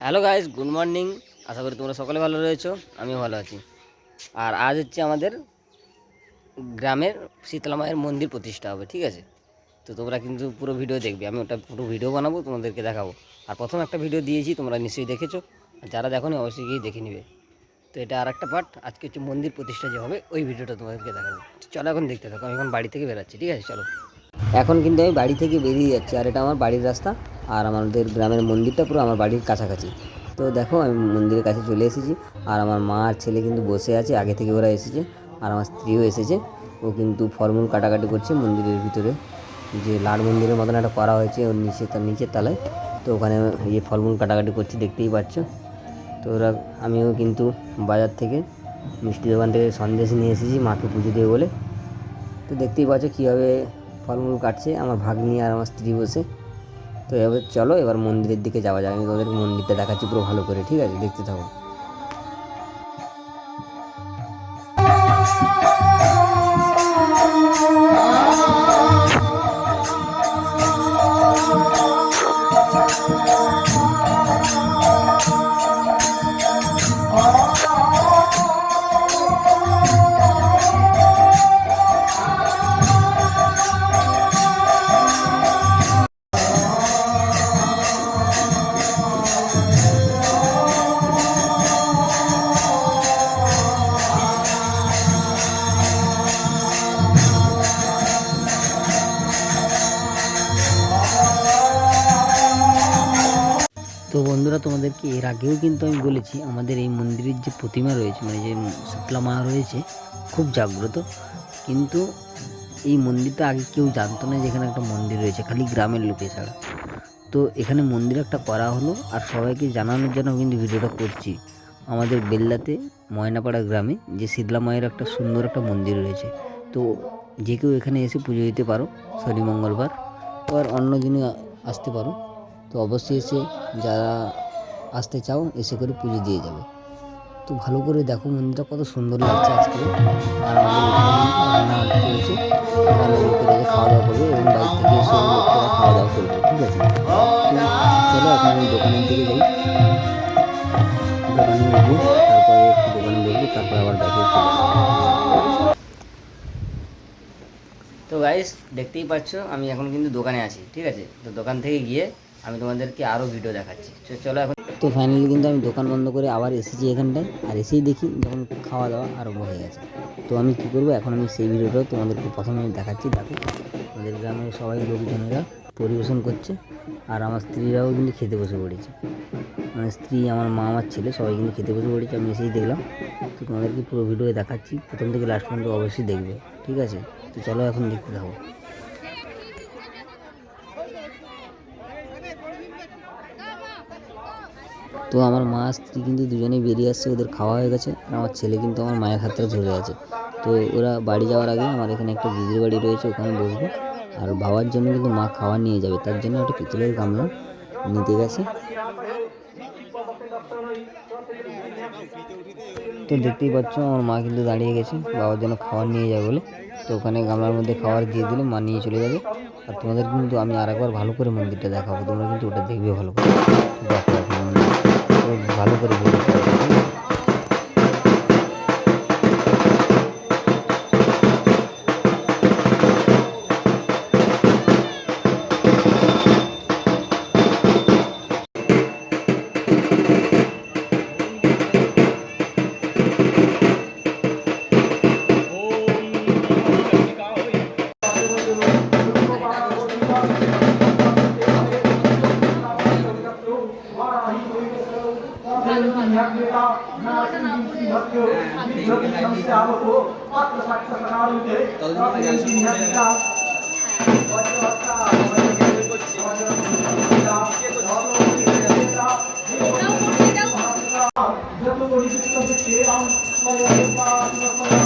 Hello guys good morning আশা করি তোমরা সকলে ভালো রয়েছো, আমিও ভালো আছি। আর আজ হচ্ছে আমাদের গ্রামের শীতলা মায়ের মন্দির প্রতিষ্ঠা হবে, ঠিক আছে? তো তোমরা কিন্তু পুরো ভিডিও দেখবে, আমি ওটা পুরো ভিডিও বানাবো, তোমাদেরকে দেখাবো। আর প্রথম একটা ভিডিও দিয়েছি, তোমরা নিশ্চয়ই দেখেছ। আর যারা দেখো নি অবশ্যই গিয়ে দেখে নিবে। তো এটা আর একটা পার্ট আজকে হচ্ছে মন্দির প্রতিষ্ঠা যে হবে, ওই ভিডিওটা তোমাদেরকে দেখাবো। চলো এখন দেখতে থাকো, আমি এখন বাড়ি থেকে বেরাচ্ছি, ঠিক আছে? চলো। এখন কিন্তু আমি বাড়ি থেকে বেরিয়ে যাচ্ছি, আর এটা আমার বাড়ির রাস্তা। আর আমাদের গ্রামের মন্দিরটা পুরো আমার বাড়ির কাছাকাছি। তো দেখো, আমি মন্দিরের কাছে চলে এসেছি। আর আমার মা আর ছেলে কিন্তু বসে আছে, আগে থেকে ওরা এসেছে। আর আমার স্ত্রীও এসেছে। ও কিন্তু ফলমূল কাটাকাটি করছে মন্দিরের ভিতরে। যে লাল মন্দিরের মতন একটা করা হয়েছে ওর নিচে, তার নিচের তলায়। তো ওখানে ইয়ে ফলমূল কাটাকাটি করছে, দেখতেই পাচ্ছ। তো ওরা, আমিও কিন্তু বাজার থেকে মিষ্টি দোকান থেকে সন্দেশ নিয়ে এসেছি, মাকে পুজো দেবে বলে। তো দেখতেই পাচ্ছ কীভাবে ফলমূল কাটছে আমার ভাগ্নি আর আমার স্ত্রী বসে। তো এবার চলো, এবার মন্দিরের দিকে যাওয়া যায় আমি তোমাদের মন্দিরটা দেখাচ্ছি পুরো ভালো করে, ঠিক আছে? দেখতে থাকো। তো বন্ধুরা, তোমাদেরকে এর আগেও কিন্তু আমি বলেছি, আমাদের এই মন্দিরের যে প্রতিমা রয়েছে মানে যে শীতলা মা রয়েছে, খুব জাগ্রত। কিন্তু এই মন্দিরটা আগে কেউ জানতো না যে এখানে একটা মন্দির রয়েছে, খালি গ্রামের লোকে ছাড়া তো এখানে মন্দির একটা করা হলো, আর সবাইকে জানানোর জন্য কিন্তু ভিডিওটা করছি। আমাদের বেল্লাতে, ময়নাপাড়া গ্রামে, যে শীতলা মায়ের একটা সুন্দর একটা মন্দির রয়েছে। তো যে কেউ এখানে এসে পুজো দিতে পারো, শনি মঙ্গলবার আর অন্য দিনে আসতে পারো। তো অবশ্যই এসে যারা আসতে চাও, এসে করে পুজো দিয়ে যাবে। তো ভালো করে দেখো মন্দিরটা কত সুন্দর লাগছে আজকে। আর আমাদের খাওয়া দাওয়া করবে এবং বাইরে থেকে এসে লোকেরা খাওয়া দাওয়া করবে, ঠিক আছে? চলো এখন আমি দোকানের দিকে যাই। দোকানে তারপরে একটু দোকানে বসবো, তারপরে আবার বাইকে চলে তো গাইস দেখতেই পাচ্ছ, আমি এখন কিন্তু দোকানে আছি, ঠিক আছে? তো দোকান থেকে গিয়ে আমি তোমাদেরকে আরও ভিডিও দেখাচ্ছি। চলো এখন তো ফাইনালি কিন্তু আমি দোকান বন্ধ করে আবার এসেছি এখানটায়। আর এসেই দেখি যখন খাওয়া দাওয়া আরম্ভ হয়ে গেছে। তো আমি কী করব? এখন আমি সেই ভিডিওটাও তোমাদেরকে প্রথমে আমি দেখাচ্ছি। দেখো, আমাদের গ্রামের সবাই লোকজনেরা পরিবেশন করছে। আর আমার স্ত্রীরাও কিন্তু খেতে বসে পড়েছে। মানে স্ত্রী, আমার মা, আমার ছেলে সবাই কিন্তু খেতে বসে পড়েছে। আমি এসেই দেখলাম। তো তোমাদেরকে পুরো ভিডিও দেখাচ্ছি। প্রথম থেকে লাস্ট পর্যন্ত অবশ্যই দেখবে। ঠিক আছে? তো চলো এখন দেখতে থাকো। তো আমার মা, স্ত্রী কিন্তু দুজনেই বেরিয়ে আসছে, ওদের খাওয়া হয়ে গেছে। আর আমার ছেলে কিন্তু আমার মায়ের হাতটা ধরে আছে। তো ওরা বাড়ি যাওয়ার আগে আমার এখানে একটা দিদির বাড়ি রয়েছে, ওখানে বসবো। আর বাবার জন্য কিন্তু মা খাবার নিয়ে যাবে, তার জন্য একটা পিতলের গামলা নিতে গেছে। তো দেখতেই পাচ্ছ, আমার মা কিন্তু দাঁড়িয়ে গেছে, বাবার জন্য খাবার নিয়ে যাবে বলে। তো ওখানে গামলার মধ্যে খাবার দিয়ে দিলে মা নিয়ে চলে যাবে। আর তোমাদের কিন্তু আমি আর একবার ভালো করে মন্দিরটা দেখাবো, তোমরা কিন্তু ওটা দেখবে ভালো করে। দেখো করে মন্দির। संस्थावको पत्र साक्ष्य प्रणालीले जतो निश्चित सेवां स्वयं पात्मसं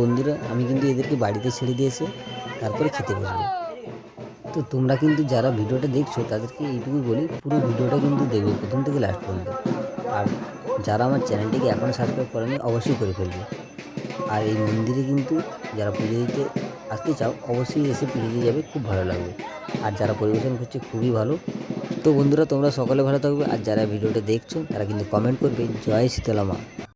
বন্ধুরা, আমি কিন্তু এদেরকে বাড়িতে ছেড়ে দিয়েছে তারপরে খেতে বসবো। তো তোমরা কিন্তু যারা ভিডিওটা দেখছ, তাদেরকে এইটুকু বলি, পুরো ভিডিওটা কিন্তু দেখবে প্রথম থেকে লাস্ট পর্যন্ত। আর যারা আমার চ্যানেলটিকে এখনও সাবস্ক্রাইব করেনি, অবশ্যই করে ফেলবে। আর এই মন্দিরে কিন্তু যারা পুজো দিতে আসতে চাও, অবশ্যই এসে পুজো দিয়ে যাবে, খুব ভালো লাগবে। আর যারা পরিবেশন করছে, খুবই ভালো। তো বন্ধুরা, তোমরা সকলে ভালো থাকবে। আর যারা ভিডিওটা দেখছ, তারা কিন্তু কমেন্ট করবে, জয় শীতলা মা